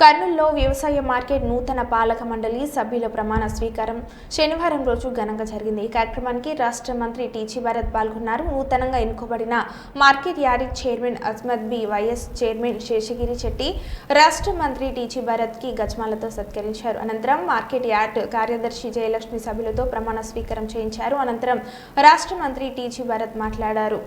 కర్నూలులో వ్యవసాయ మార్కెట్ నూతన పాలక మండలి సభ్యుల ప్రమాణ స్వీకారం శనివారం రోజు ఘనంగా జరిగింది. ఈ కార్యక్రమానికి రాష్ట్ర మంత్రి టీజీ భరత్ పాల్గొన్నారు. నూతనంగా ఎన్నుకోబడిన market yard chairman Ajmad B vice chairman Seshagiri Chetti రాష్ట్ర మంత్రి టీజీ భరత్కి గజమాలతో సత్కరించారు. అనంతరం మార్కెట్ యార్డ్ కార్యదర్శి జయలక్ష్మి సభ్యులతో ప్రమాణ స్వీకారం చేయించారు. అనంతరం రాష్ట్ర మంత్రి టీజీ భరత్ మాట్లాడారు.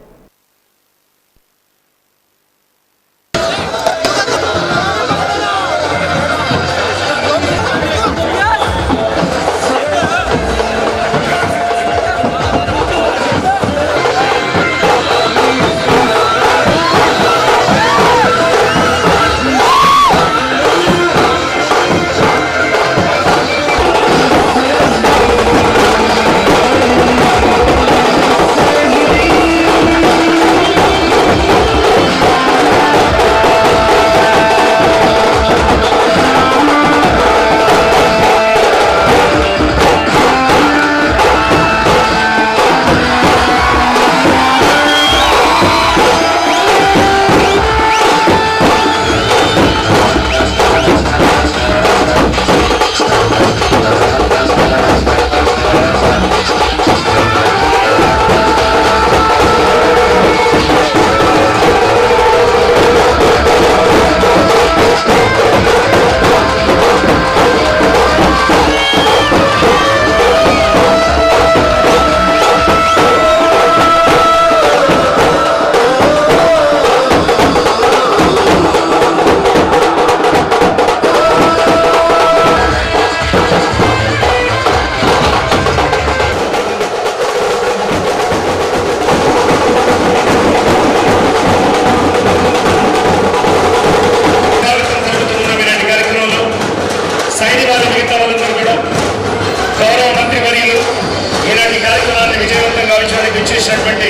గావించడానికి ఇచ్చేసినటువంటి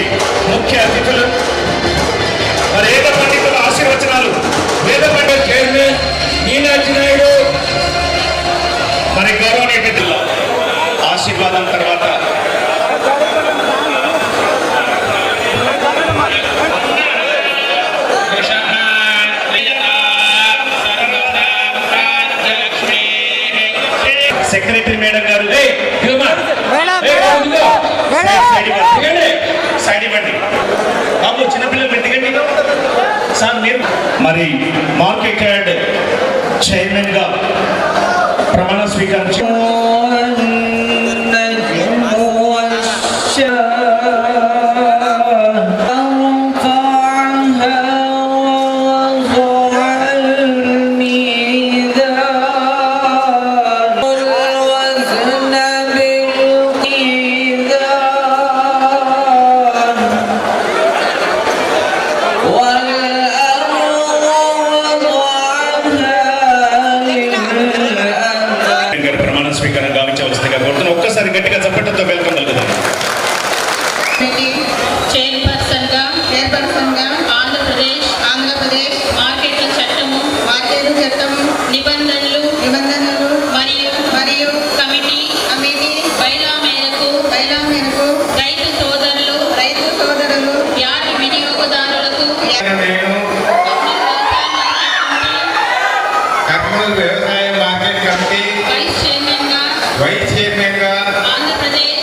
ముఖ్య అతిథులు మరి వేద పండితుల ఆశీర్వచనాలు. వేద పండిత చైర్మన్ మీనాక్షి నాయుడు. మరి గౌరవనీయ పెద్దల ఆశీర్వాదం తర్వాత సెక్రటరీ మేడం గారు మరి మార్కెట్ యార్డ్ చైర్మన్గా ప్రమాణ స్వీకరించారు కోరుతున్నాను ఒక్కసారి గట్టిగా చప్పట్లతో వెల్కమ్ కలుగుతాం ఆంధ్రప్రదేశ్ ఆంధ్రప్రదేశ్ మార్కెట్ల చట్టము మార్కెట్ల చట్టము నిబంధనలు నిబంధనలు మరియు మరియు కమిటీ కమిటీ బైలా మేరకు బైలా మేరకు రైతు సోదరులు రైతు సోదరులు యార్డ్ వినియోగదారులకు నేను కర్నూలు వ్యవసాయ మార్కెట్ కమిటీ వైస్ చైర్మన్గా ఆంధ్రప్రదేశ్ ఆంధ్రప్రదేశ్